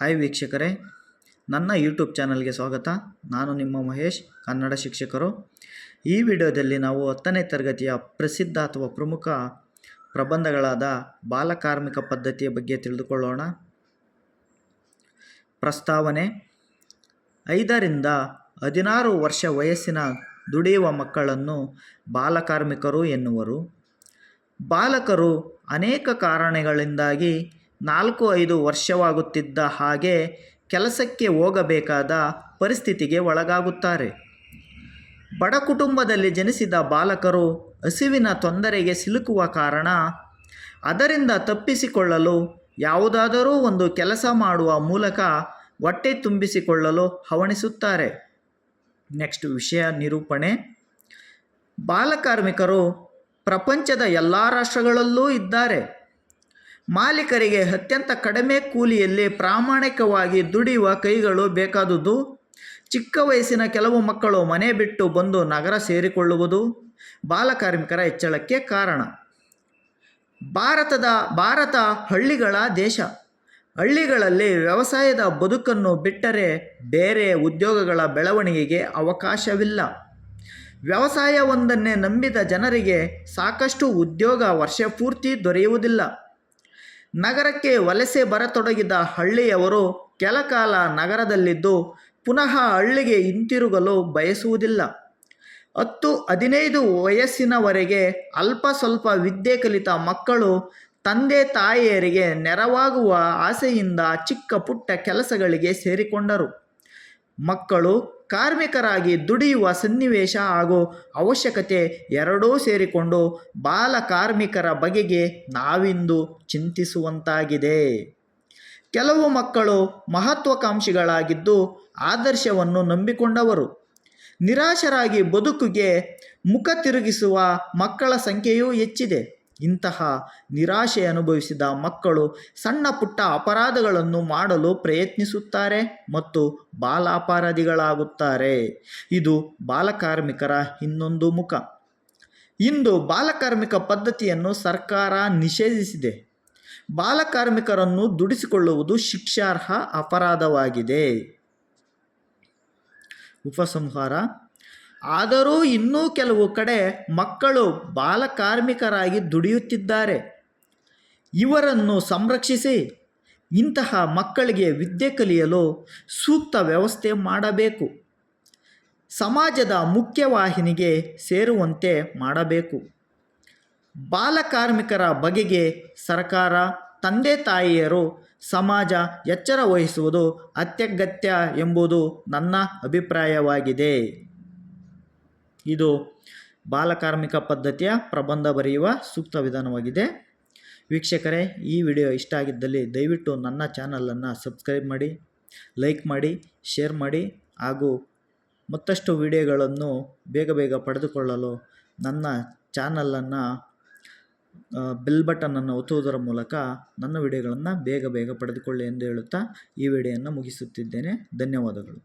Hi ವೀಕ್ಷಕರೇ, ನನ್ನ YouTube ಚಾನಲ್ಗೆ ಸ್ವಾಗತ. ನಾನು ನಿಮ್ಮ ಮಹೇಶ್, ಕನ್ನಡ ಶಿಕ್ಷಕರು. ಈ ವಿಡಿಯೋದಲ್ಲಿ ನಾವು ಹತ್ತನೇ ತರಗತಿಯ ಪ್ರಸಿದ್ಧ ಅಥವಾ ಪ್ರಮುಖ ಪ್ರಬಂಧಗಳಾದ ಬಾಲಕಾರ್ಮಿಕ ಪದ್ಧತಿಯ ಬಗ್ಗೆ ತಿಳಿದುಕೊಳ್ಳೋಣ. ಪ್ರಸ್ತಾವನೆ, ಐದರಿಂದ ಹದಿನಾರು ವರ್ಷ ವಯಸ್ಸಿನ ದುಡಿಯುವ ಮಕ್ಕಳನ್ನು ಬಾಲಕಾರ್ಮಿಕರು ಎನ್ನುವರು. ಬಾಲಕರು ಅನೇಕ ಕಾರಣಗಳಿಂದಾಗಿ ನಾಲ್ಕು ಐದು ವರ್ಷವಾಗುತ್ತಿದ್ದ ಹಾಗೆ ಕೆಲಸಕ್ಕೆ ಹೋಗಬೇಕಾದ ಪರಿಸ್ಥಿತಿಗೆ ಒಳಗಾಗುತ್ತಾರೆ. ಬಡ ಕುಟುಂಬದಲ್ಲಿ ಜನಿಸಿದ ಬಾಲಕರು ಹಸಿವಿನ ತೊಂದರೆಗೆ ಸಿಲುಕುವ ಕಾರಣ ಅದರಿಂದ ತಪ್ಪಿಸಿಕೊಳ್ಳಲು ಯಾವುದಾದರೂ ಒಂದು ಕೆಲಸ ಮಾಡುವ ಮೂಲಕ ಹೊಟ್ಟೆ ತುಂಬಿಸಿಕೊಳ್ಳಲು ಹವಣಿಸುತ್ತಾರೆ. ನೆಕ್ಸ್ಟ್ ವಿಷಯ ನಿರೂಪಣೆ. ಬಾಲಕಾರ್ಮಿಕರು ಪ್ರಪಂಚದ ಎಲ್ಲ ರಾಷ್ಟ್ರಗಳಲ್ಲೂ ಇದ್ದಾರೆ. ಮಾಲೀಕರಿಗೆ ಅತ್ಯಂತ ಕಡಿಮೆ ಕೂಲಿಯಲ್ಲಿ ಪ್ರಾಮಾಣಿಕವಾಗಿ ದುಡಿಯುವ ಕೈಗಳು ಬೇಕಾದುದು? ಚಿಕ್ಕ ವಯಸ್ಸಿನ ಕೆಲವು ಮಕ್ಕಳು ಮನೆ ಬಿಟ್ಟು ಬಂದು ನಗರ ಸೇರಿಕೊಳ್ಳುವುದು ಬಾಲಕಾರ್ಮಿಕರ ಹೆಚ್ಚಳಕ್ಕೆ ಕಾರಣ. ಭಾರತದ ಭಾರತ ಹಳ್ಳಿಗಳ ದೇಶ. ಹಳ್ಳಿಗಳಲ್ಲಿ ವ್ಯವಸಾಯದ ಬದುಕನ್ನು ಬಿಟ್ಟರೆ ಬೇರೆ ಉದ್ಯೋಗಗಳ ಬೆಳವಣಿಗೆಗೆ ಅವಕಾಶವಿಲ್ಲ. ವ್ಯವಸಾಯವೊಂದನ್ನೇ ನಂಬಿದ ಜನರಿಗೆ ಸಾಕಷ್ಟು ಉದ್ಯೋಗ ವರ್ಷಪೂರ್ತಿ ದೊರೆಯುವುದಿಲ್ಲ. ನಗರಕ್ಕೆ ವಲಸೆ ಬರತೊಡಗಿದ ಹಳ್ಳಿಯವರು ಕೆಲಕಾಲ ನಗರದಲ್ಲಿದ್ದು ಪುನಃ ಹಳ್ಳಿಗೆ ಹಿಂತಿರುಗಲು ಬಯಸುವುದಿಲ್ಲ. ಹತ್ತು ಹದಿನೈದು ವಯಸ್ಸಿನವರೆಗೆ ಅಲ್ಪ ಸ್ವಲ್ಪ ವಿದ್ಯೆ ಕಲಿತ ಮಕ್ಕಳು ತಂದೆ ತಾಯಿಯರಿಗೆ ನೆರವಾಗುವ ಆಸೆಯಿಂದ ಚಿಕ್ಕ ಪುಟ್ಟ ಕೆಲಸಗಳಿಗೆ ಸೇರಿಕೊಂಡರು. ಮಕ್ಕಳು ಕಾರ್ಮಿಕರಾಗಿ ದುಡಿಯುವ ಸನ್ನಿವೇಶ ಹಾಗೂ ಅವಶ್ಯಕತೆ ಎರಡೂ ಸೇರಿಕೊಂಡು ಬಾಲ ಕಾರ್ಮಿಕರ ಬಗೆಗೆ ನಾವಿಂದು ಚಿಂತಿಸುವಂತಾಗಿದೆ. ಕೆಲವು ಮಕ್ಕಳು ಮಹತ್ವಾಕಾಂಕ್ಷಿಗಳಾಗಿದ್ದು ಆದರ್ಶವನ್ನು ನಂಬಿಕೊಂಡವರು. ನಿರಾಶರಾಗಿ ಬದುಕಿಗೆ ಮುಖ ತಿರುಗಿಸುವ ಮಕ್ಕಳ ಸಂಖ್ಯೆಯೂ ಹೆಚ್ಚಿದೆ. ಇಂತಹ ನಿರಾಶೆ ಅನುಭವಿಸಿದ ಮಕ್ಕಳು ಸಣ್ಣ ಪುಟ್ಟ ಅಪರಾಧಗಳನ್ನು ಮಾಡಲು ಪ್ರಯತ್ನಿಸುತ್ತಾರೆ ಮತ್ತು ಬಾಲಾಪರಾಧಿಗಳಾಗುತ್ತಾರೆ. ಇದು ಬಾಲಕಾರ್ಮಿಕರ ಇನ್ನೊಂದು ಮುಖ. ಇಂದು ಬಾಲಕಾರ್ಮಿಕ ಪದ್ಧತಿಯನ್ನು ಸರ್ಕಾರ ನಿಷೇಧಿಸಿದೆ. ಬಾಲಕಾರ್ಮಿಕರನ್ನು ದುಡಿಸಿಕೊಳ್ಳುವುದು ಶಿಕ್ಷಾರ್ಹ ಅಪರಾಧವಾಗಿದೆ. ಉಪಸಂಹಾರ ಆದರೂ ಇನ್ನೂ ಕೆಲವು ಕಡೆ ಮಕ್ಕಳು ಬಾಲಕಾರ್ಮಿಕರಾಗಿ ದುಡಿಯುತ್ತಿದ್ದಾರೆ. ಇವರನ್ನು ಸಂರಕ್ಷಿಸಿ, ಇಂತಹ ಮಕ್ಕಳಿಗೆ ವಿದ್ಯೆ ಕಲಿಯಲು ಸೂಕ್ತ ವ್ಯವಸ್ಥೆ ಮಾಡಬೇಕು. ಸಮಾಜದ ಮುಖ್ಯವಾಹಿನಿಗೆ ಸೇರುವಂತೆ ಮಾಡಬೇಕು. ಬಾಲಕಾರ್ಮಿಕರ ಬಗೆಗೆ ಸರ್ಕಾರ, ತಂದೆ ತಾಯಿಯರು ಸಮಾಜ ಎಚ್ಚರ ವಹಿಸುವುದು ಅತ್ಯಗತ್ಯ ಎಂಬುದು ನನ್ನ ಅಭಿಪ್ರಾಯವಾಗಿದೆ. ಇದು ಬಾಲಕಾರ್ಮಿಕ ಪದ್ಧತಿಯ ಪ್ರಬಂಧ ಬರೆಯುವ ಸೂಕ್ತ ವಿಧಾನವಾಗಿದೆ. ವೀಕ್ಷಕರೇ, ಈ ವಿಡಿಯೋ ಇಷ್ಟ ಆಗಿದ್ದಲ್ಲಿ ದಯವಿಟ್ಟು ನನ್ನ ಚಾನಲನ್ನು ಸಬ್ಸ್ಕ್ರೈಬ್ ಮಾಡಿ, ಲೈಕ್ ಮಾಡಿ, ಶೇರ್ ಮಾಡಿ ಹಾಗೂ ಮತ್ತಷ್ಟು ವಿಡಿಯೋಗಳನ್ನು ಬೇಗ ಬೇಗ ಪಡೆದುಕೊಳ್ಳಲು ನನ್ನ ಚಾನಲನ್ನು ಬೆಲ್ ಬಟನನ್ನು ಒತ್ತುವುದರ ಮೂಲಕ ನನ್ನ ವಿಡಿಯೋಗಳನ್ನು ಬೇಗ ಬೇಗ ಪಡೆದುಕೊಳ್ಳಿ ಎಂದು ಹೇಳುತ್ತಾ ಈ ವಿಡಿಯೋನ ಮುಗಿಸುತ್ತಿದ್ದೇನೆ. ಧನ್ಯವಾದಗಳು.